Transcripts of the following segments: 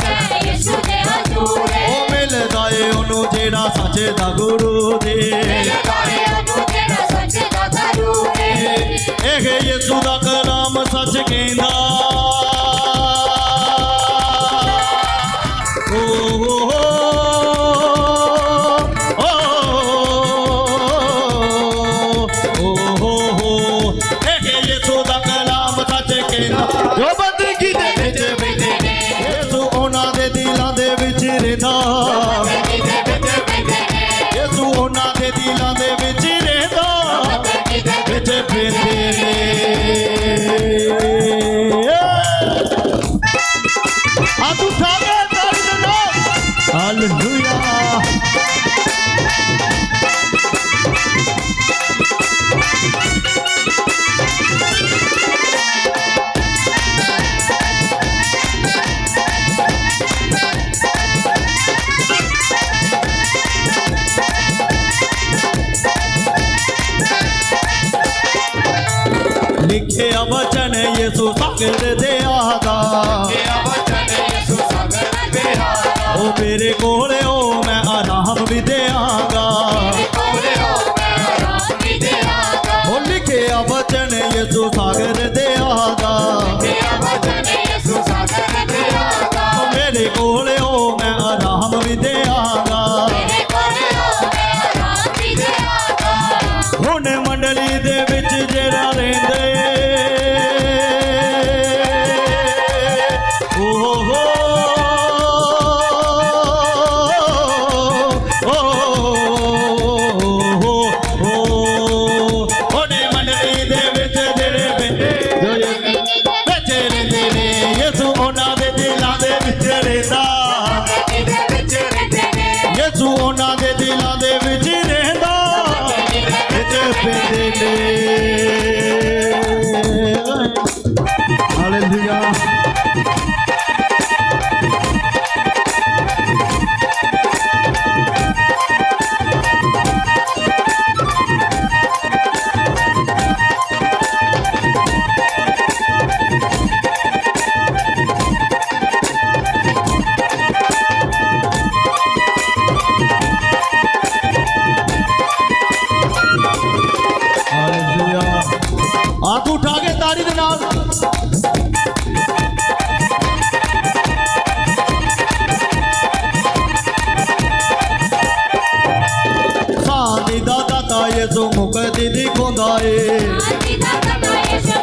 ਚੈਨ ਯਿਸੂ ਦੇ ਹਜ਼ੂਰੇ ਉਹ ਮਿਲਦਾ ਏ ਉਹਨੂੰ ਜਿਹੜਾ ਸੱਚ ਆ ਤੂੰ ਠਾਗੇ ਤਾਰੀ ਦੇ ਨਾਲ। ਲਿਖਿਆ ਵਚਨ ਯਿਸੂ ਸਾਗਰ ਦੇ ਆਦਾ ਵੀ ਦੇਵਾਂਗਾ ਉਹ ਲਿਖਿਆ ਵਚਨ ਯਿਸੂ ਸਾਗਰ ਦੇ ਆਦਾ ਉਹ ਮੇਰੇ ਕੋਲ ਉਹ ਮੈਂ ਆਰਾਮ ਵੀ ਦੇਵਾਂਗਾ ਹੁਣ ਮੰਡਲੀ ਦੇ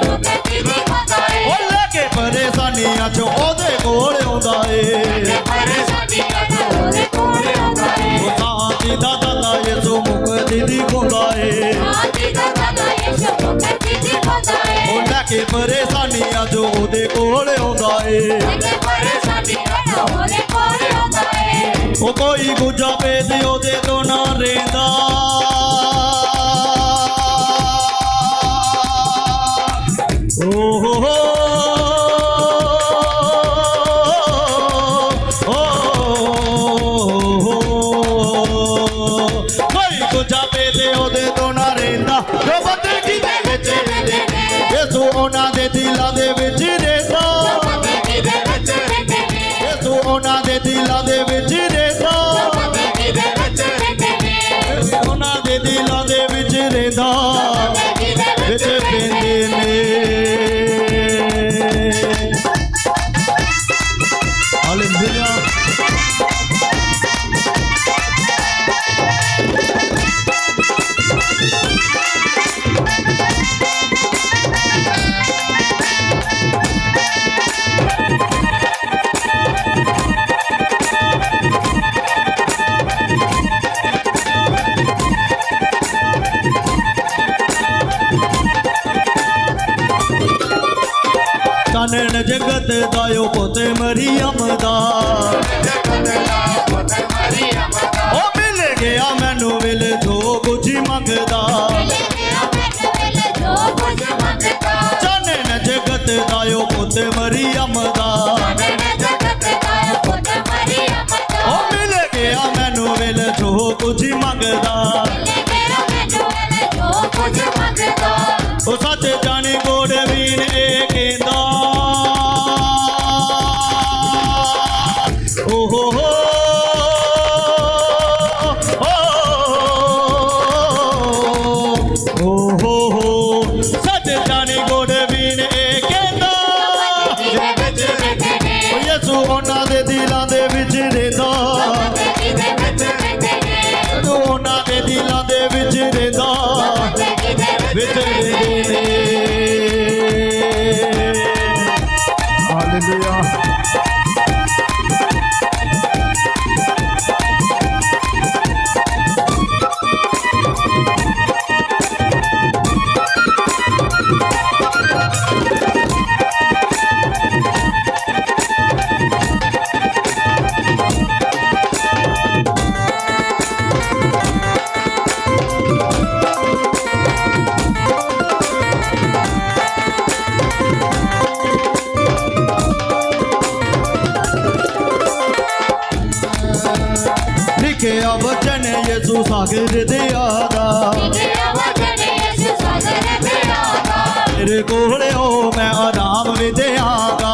ਮੁਕਤੀ ਦਿਖਾਉਂਦਾ ਉਹ ਲੈ ਕੇ ਪਰੇਸ਼ਾਨੀਆਂ ਚੋਂ ਉਹਦੇ ਕੋਲ ਆਉਂਦਾ ਏ। ਉਹ ਸਾਡੀ ਦਾ ਦਾਤਾ ਯਿਸੂ ਮੁਕਤੀ ਦਿਖਾਉਂਦਾ ਏ ਉਹ ਲੈ ਕੇ ਪਰੇਸ਼ਾਨੀਆਂ ਚੋਂ ਉਹਦੇ ਕੋਲ ਆਉਂਦਾ ਏ। ਉਹ ਕੋਈ ਗੁੱਜਾ ਪੇਦ ਉਹਦੇ ਤੋਂ ਨਾ ਰਹਿੰਦਾ। ਕੰਨਣ ਜਗਤ ਦਾਇਓ ਪੋਤੇ ਮਰੀਮ ਦਾ। ਉਹ ਮਿਲ ਗਿਆ ਮੈਨੂੰ ਮਿਲ ਜੋ ਕੁਝ ਮੰਗਦਾ। ਕੰਨਣ ਜਗਤ ਦਾਇਓ ਪੋਤੇ ਮਰੀਮ ਦਾ। ਉਹ ਮਿਲ ਗਿਆ ਮੈਨੂੰ ਮਿਲ ਜੋ ਕੁਝ ਮੰਗਦਾ। ਦਾ ਵਿੱਚ నిలిచయా వచనే యేసు సాగర్ ਦਿਆਦਾ ਨਿਕਲਿਆ ਵਚਨ ਯਿਸੂ ਸਾਗਰ ਦੇ ਆਦਾ ਤੇਰੇ ਕੋਲ ਓ ਮੈਂ ਆਰਾਮ ਵਿਦਿਆਗਾ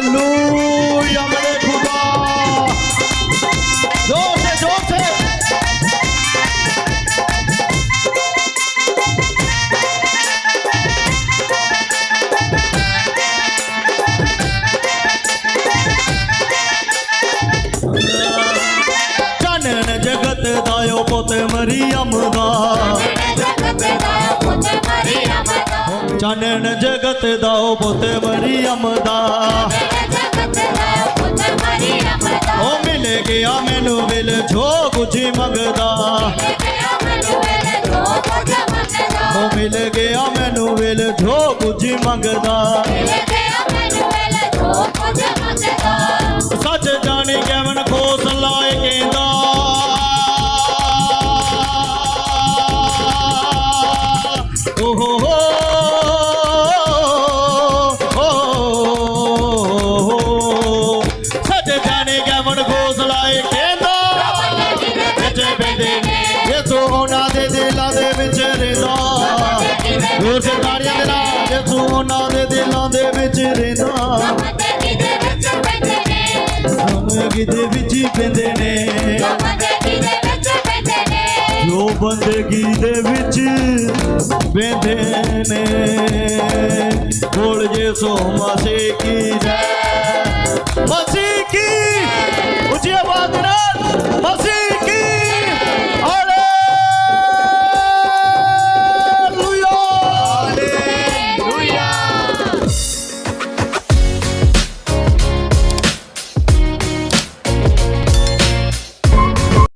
Aleluya. ਜਾਣਨ ਜਗਤ ਦਾ ਬੁੱਤ ਮਰੀਮ ਦਾ। ਉਹ ਮਿਲ ਗਿਆ ਮੈਨੂੰ ਮਿਲ ਜੋ ਕੁਝ ਮੰਗਦਾ। ਉਹ ਮਿਲ ਗਿਆ ਮੈਨੂੰ ਮਿਲ ਜੋ ਕੁਝ ਮੰਗਦਾ। ਸੱਚ ਜਾਣੇ ਕੈਵਨ ਖੋਸ ਲਾਏ ਕਹਿੰਦਾ। Oh, oh, oh. ਹੋਰ ਸਰਕਾਰੀਆਂ ਦੇ ਨਾਲ। ਜੇ ਤੂੰ ਉਹਨਾਂ ਦੇ ਦਿਲਾਂ ਦੇ ਵਿੱਚ ਰਹਿੰਦਾ। ਬੰਦਗੀ ਦੇ ਵਿੱਚ ਪੈਂਦੇ ਨੇ? ਜੋ ਬੰਦਗੀ ਦੇ ਵਿੱਚ ਪੈਂਦੇ ਨੇ। ਬੋਲ ਜੇ ਸੋ ਮਸੇ ਕੀ ਜੈ। ਮਸੀ